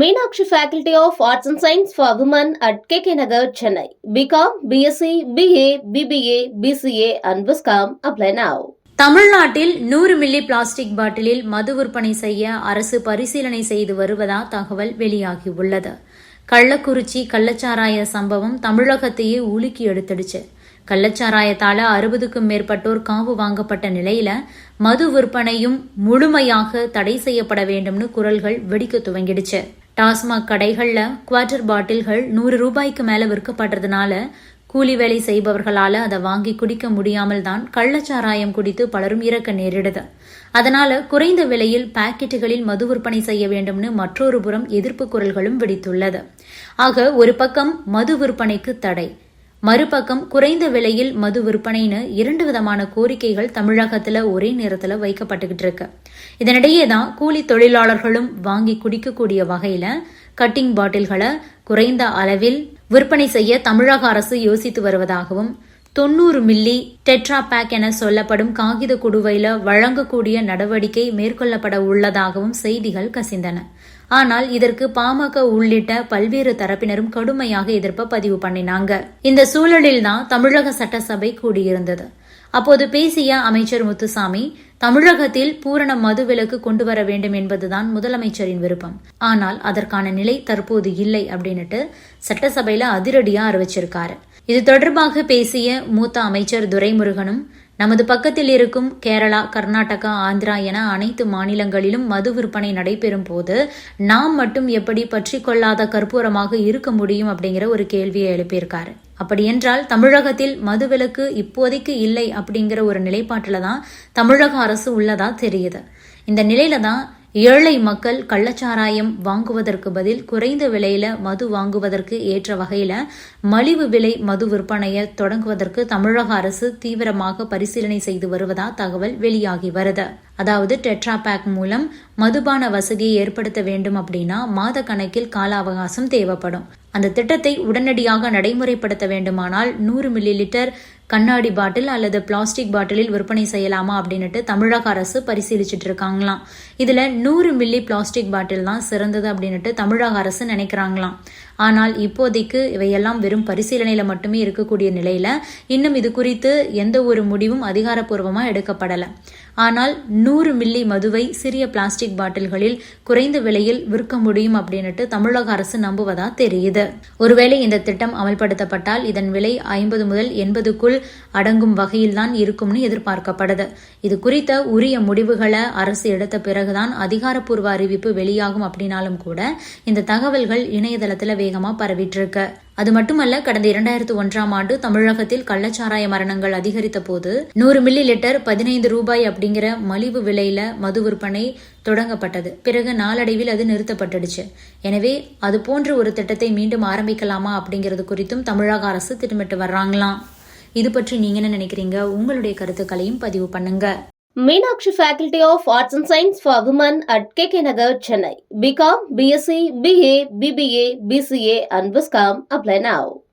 Meenakshi faculty of arts and science for women at K K Nagar Chennai BCom BSc BA BBA BCA and viscom apply now. தமிழ்நாட்டில் நூறு milli plastic பாட்டிலில் மது விற்பனை செய்ய அரசு பரிசீலனை செய்து வருவதா தகவல் வெளியாகியுள்ளது. கள்ளக்குறிச்சி கள்ளச்சாராய சம்பவம் தமிழகத்தையே உலுக்கி எடுத்துடுச்சு. கள்ளச்சாராயத்தால அறுபதுக்கும் மேற்பட்டோர் காவு வாங்கப்பட்ட நிலையில மது விற்பனையும் முழுமையாக தடை செய்யப்பட வேண்டும்னு குரல்கள் வெடிக்க துவங்கிடுச்சு. டாஸ்மாக் கடைகளில் குவார்ட்டர் பாட்டில்கள் நூறு ரூபாய்க்கு மேலே விற்கப்படுறதுனால கூலி வேலை செய்பவர்களால் அதை வாங்கி குடிக்க முடியாமல் தான் கள்ளச்சாராயம் குடித்து பலரும் இறக்க நேரிடுது. அதனால குறைந்த விலையில் பாக்கெட்டுகளில் மது விற்பனை செய்ய வேண்டும்னு மற்றொரு புறம் எதிர்ப்பு குரல்களும் விடுத்துள்ளது. ஆக ஒரு பக்கம் மது விற்பனைக்கு தடை மறுபக்கம் குறைந்த விலையில் மது விற்பனைன்னு இரண்டு விதமான கோரிக்கைகள் தமிழகத்துல ஒரே நேரத்துல வைக்கப்பட்டுகிட்டு இருக்கு. இதனிடையே தான் கூலி தொழிலாளர்களும் வாங்கி குடிக்கக்கூடிய வகையில கட்டிங் பாட்டில்களை குறைந்த அளவில் விற்பனை செய்ய தமிழக அரசு யோசித்து வருவதாகவும் தொண்ணூறு மில்லி டெட்ரா பேக் என சொல்லப்படும் காகித குடுவையில வழங்கக்கூடிய நடவடிக்கை மேற்கொள்ளப்பட உள்ளதாகவும் செய்திகள் கசிந்தன. ஆனால் இதற்கு பாமக உள்ளிட்ட பல்வேறு தரப்பினரும் கடுமையாக எதிர்ப்ப பதிவு பண்ணினாங்க. இந்த சூழலில்தான் தமிழக சட்டசபை கூடியிருந்தது. அப்போது பேசிய அமைச்சர் முத்துசாமி தமிழகத்தில் பூரண மதுவிலக்கு கொண்டு வர வேண்டும் என்பதுதான் முதலமைச்சரின் விருப்பம். ஆனால் அதற்கான நிலை தற்போது இல்லை அப்படின்னுட்டு சட்டசபையில அதிரடியா அறிவிச்சிருக்காரு. இது தொடர்பாக பேசிய மூத்த அமைச்சர் துரைமுருகனும் நமது பக்கத்தில் இருக்கும் கேரளா கர்நாடகா ஆந்திரா என அனைத்து மாநிலங்களிலும் மது விற்பனை நடைபெறும் போது நாம் மட்டும் எப்படி பற்றி கொள்ளாத கற்பூரமாக இருக்க முடியும் அப்படிங்கிற ஒரு கேள்வியை எழுப்பியிருக்காரு. அப்படியென்றால் தமிழகத்தில் மதுவிலக்கு இப்போதைக்கு இல்லை அப்படிங்கிற ஒரு நிலைப்பாட்டில் தான் தமிழக அரசு உள்ளதா தெரியுது. இந்த நிலையில தான் ஏழை மக்கள் கள்ளச்சாராயம் வாங்குவதற்கு பதில் குறைந்த விலையில மது வாங்குவதற்கு ஏற்ற வகையில மலிவு விலை மது விற்பனையை தொடங்குவதற்கு தமிழக அரசு தீவிரமாக பரிசீலனை செய்து வருவதா தகவல் வெளியாகி வருது. அதாவது டெட்ரா பேக் மூலம் மதுபான வசதியை ஏற்படுத்த வேண்டும் அப்படின்னா மாத கணக்கில் கால அவகாசம் தேவைப்படும். அந்த திட்டத்தை உடனடியாக நடைமுறைப்படுத்த வேண்டுமானால் நூறு மில்லி லிட்டர் கண்ணாடி பாட்டில் அல்லது பிளாஸ்டிக் பாட்டிலில் விற்பனை செய்யலாமா அப்படின்னுட்டு தமிழக அரசு பரிசீலிச்சிட்டு இருக்காங்களாம். இதுல நூறு மில்லி பிளாஸ்டிக் பாட்டில் தான் சிறந்தது அப்படின்னுட்டு தமிழக அரசு நினைக்கிறாங்களாம். ஆனால் இப்போதைக்கு இவையெல்லாம் வெறும் பரிசீலனையில மட்டுமே இருக்கக்கூடிய நிலையில இன்னும் இது குறித்து எந்த ஒரு முடிவும் அதிகாரப்பூர்வமா எடுக்கப்படல. ஆனால் நூறு மில்லி மதுவை சிறிய பிளாஸ்டிக் பாட்டில்களில் குறைந்த விலையில் விற்க முடியும் அப்படின்னுட்டு தமிழக அரசு நம்புவதா தெரியுது. ஒருவேளை இந்த திட்டம் அமல்படுத்தப்பட்டால் இதன் விலை ஐம்பது முதல் எண்பதுக்குள் அடங்கும் வகையில்தான் இருக்கும்னு எதிர்பார்க்கப்படுது இது குறித்த உரிய முடிவுகளை அரசு எடுத்த பிறகுதான் அதிகாரப்பூர்வ அறிவிப்பு வெளியாகும் அப்படின்னாலும் கூட இந்த தகவல்கள் இணையதளத்துல வேகமா பரவிட்டு இருக்கு அது மட்டுமல்ல கடந்த இரண்டாயிரத்து ஒன்றாம் ஆண்டு தமிழகத்தில் கள்ளச்சாராய மரணங்கள் அதிகரித்த போது நூறு மில்லி லிட்டர் பதினைந்து ரூபாய் அப்படிங்கிற மலிவு விலையில மது விற்பனை தொடங்கப்பட்டது. பிறகு நாளடைவில் அது நிறுத்தப்பட்டுடுச்சு. எனவே அது போன்ற ஒரு திட்டத்தை மீண்டும் ஆரம்பிக்கலாமா அப்படிங்கிறது குறித்தும் தமிழக அரசு திட்டமிட்டு வர்றாங்களாம். இது பற்றி நீங்க என்ன நினைக்கிறீங்க உங்களுடைய கருத்துக்களையும் பதிவு பண்ணுங்க Meenakshi faculty of arts and science for women at K K Nagar Chennai BCom BSc BA BBA BCA and viscom apply now